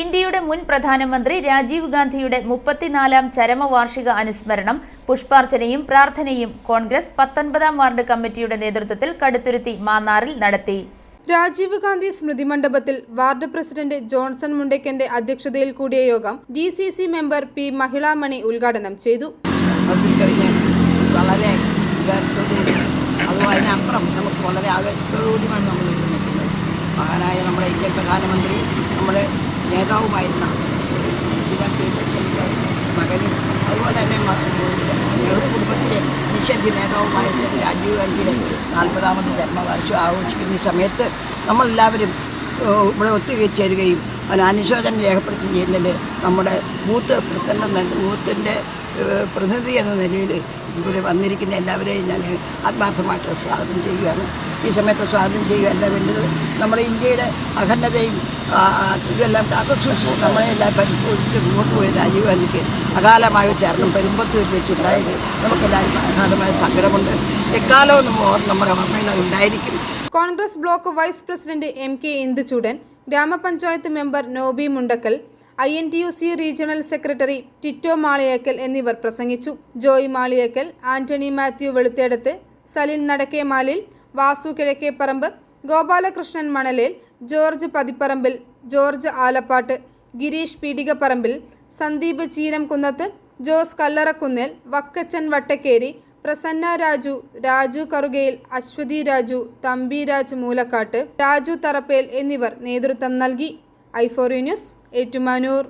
ഇന്ത്യയുടെ മുൻ പ്രധാനമന്ത്രി രാജീവ് ഗാന്ധിയുടെ മുപ്പത്തിനാലാം ചരമവാർഷിക അനുസ്മരണം പുഷ്പാർച്ചനയും പ്രാർത്ഥനയും കോൺഗ്രസ് പത്തൊൻപതാം വാർഡ് കമ്മിറ്റിയുടെ നേതൃത്വത്തിൽ കടുത്തുരുത്തി മാന്നാറിൽ നടത്തി. രാജീവ് ഗാന്ധി സ്മൃതി മണ്ഡപത്തിൽ വാർഡ് പ്രസിഡന്റ് ജോൺസൺ മുണ്ടയ്ക്കന്റെ അധ്യക്ഷതയിൽ കൂടിയ യോഗം D C C member P Mahilamani ഉദ്ഘാടനം ചെയ്തു. വളരെ അതിനപ്പുറം നമുക്ക് വളരെ ആവേശത്തോടുകൂടിയാണ് നമ്മൾ മഹാനായ നമ്മുടെ ഇന്ത്യൻ പ്രധാനമന്ത്രി നമ്മുടെ നേതാവുമായിരുന്ന മകനും അതുപോലെ തന്നെ നെഹ്റു കുടുംബത്തിലെ നിഷേധി നേതാവുമായിരുന്ന രാജീവ് ഗാന്ധിയുടെ നാൽപ്പതാമത് ജന്മവാർഷികം ആഘോഷിക്കുന്ന ഈ സമയത്ത് നമ്മളെല്ലാവരും ഇവിടെ ഒത്തുചേരുകയും അനുശോചനം രേഖപ്പെടുത്തുകയും ചെയ്യുന്നതിൽ നമ്മുടെ ബൂത്ത് പ്രസിഡന്റ് ബൂത്തിന്റെ പ്രതിനിധി എന്ന നിലയിൽ ഇവിടെ വന്നിരിക്കുന്ന എല്ലാവരെയും ഞാൻ ആത്മാർത്ഥമായിട്ട് സ്വാഗതം ചെയ്യുകയാണ്. ഈ സമയത്ത് സ്വാഗതം ചെയ്യുകയല്ല വേണ്ടത് നമ്മുടെ ഇന്ത്യയുടെ അഖണ്ഡതയും ഇതെല്ലാം കാത്തുസൂക്ഷിച്ച് നമ്മളെല്ലാം പരിശോധിച്ച് മുന്നോട്ട് പോയ രാജീവ് ഗാന്ധിക്ക് അകാലമായ ചേർന്നും പെരുമ്പത്തൂർ വെച്ചുണ്ടായത് നമുക്കെല്ലാവരും അഗാധമായ സങ്കടമുണ്ട്. എക്കാലവും നമ്മ നമ്മുടെ ഓർമ്മയിൽ ഉണ്ടായിരിക്കും. Congress block vice president M K Induchoodan gramapanchayat member Nobi Mundakkal I N T U C regional secretary Tito Maliyekkal എന്നിവർ പ്രസംഗിച്ചു. ജോയി മാളിയേക്കൽ ആന്റണി മാത്യു വെളുത്തേടത്ത് സലിൽ നടക്കേമാലിൽ വാസു കിഴക്കേപ്പറമ്പ് ഗോപാലകൃഷ്ണൻ മണലേൽ ജോർജ് പതിപ്പറമ്പിൽ ജോർജ് ആലപ്പാട്ട് ഗിരീഷ് പീടികപ്പറമ്പിൽ സന്ദീപ് ചീരംകുന്നത്ത് ജോസ് കല്ലറക്കുന്നേൽ വക്കച്ചൻ വട്ടക്കേരി പ്രസന്ന രാജു രാജു കറുകയിൽ അശ്വതി രാജു തമ്പി രാജ് മൂലക്കാട്ട് രാജു തറപ്പേൽ എന്നിവർ നേതൃത്വം നൽകി. ഐഫോറി ന്യൂസ് ഏറ്റുമാനൂർ.